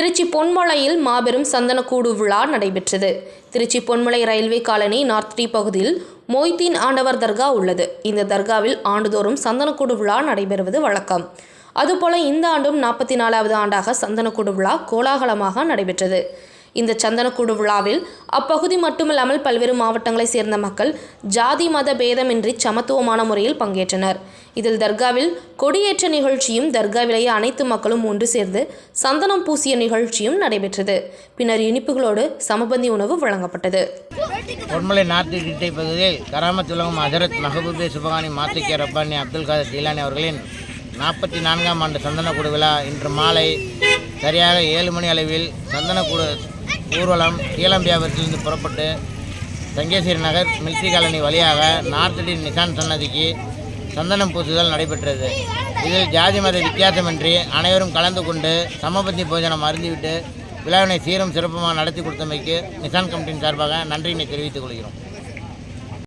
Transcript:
திருச்சி பொன்மலையில் மாபெரும் சந்தனக்கூடு விழா நடைபெற்றது. Tiruchi Ponmalai railway colony north D பகுதியில் மொய்தீன் ஆண்டவர் தர்கா உள்ளது. இந்த தர்காவில் ஆண்டுதோறும் சந்தனக்கூடு விழா நடைபெறுவது வழக்கம். அதுபோல இந்த ஆண்டும் நாற்பத்தி நாலாவது ஆண்டாக சந்தனக்கூடு விழா கோலாகலமாக நடைபெற்றது. இந்த சந்தனக்கூடு விழாவில் அப்பகுதி மட்டுமில்லாமல் பல்வேறு மாவட்டங்களைச் சேர்ந்த மக்கள் ஜாதி மத பேதமின்றி சமத்துவமான முறையில் பங்கேற்றனர். இதில் தர்காவில் கொடியேற்ற நிகழ்ச்சியும் தர்காவிலேயே அனைத்து மக்களும் ஒன்று சேர்ந்து சந்தனம் பூசிய நிகழ்ச்சியும் நடைபெற்றது. பின்னர் இனிப்புகளோடு சமபந்தி உணவு வழங்கப்பட்டது. பொன்மலை நார்த்து டிட்டை பகுதியில் கராமத்துலகம் மஹபூபே சுபகானி மாத்திகே ரப்பானி அப்துல் காதர் ஜீலானி அவர்களின் நாற்பத்தி நான்காம் ஆண்டு சந்தனக்கூடு விழா இன்று மாலை சரியாக ஏழு மணி அளவில் சந்தனக்கூடு ஊர்வலம் கீழம்பியாபுரத்திலிருந்து புறப்பட்டு தங்கேஸ்வரி நகர் மில்ட்ரி காலனி வழியாக நார்த்தடி நிசான் சன்னதிக்கு சந்தனம் பூசுதல் நடைபெற்றது. இதில் ஜாதி மத வித்தியாசமின்றி அனைவரும் கலந்து கொண்டு சமபந்தி போஜனம் அருந்திவிட்டு விழாவினை சீரும் சிறப்புமாக நடத்தி கொடுத்தமைக்கு நிசான் கமிட்டியின் சார்பாக நன்றியினை தெரிவித்துக் கொள்கிறோம்.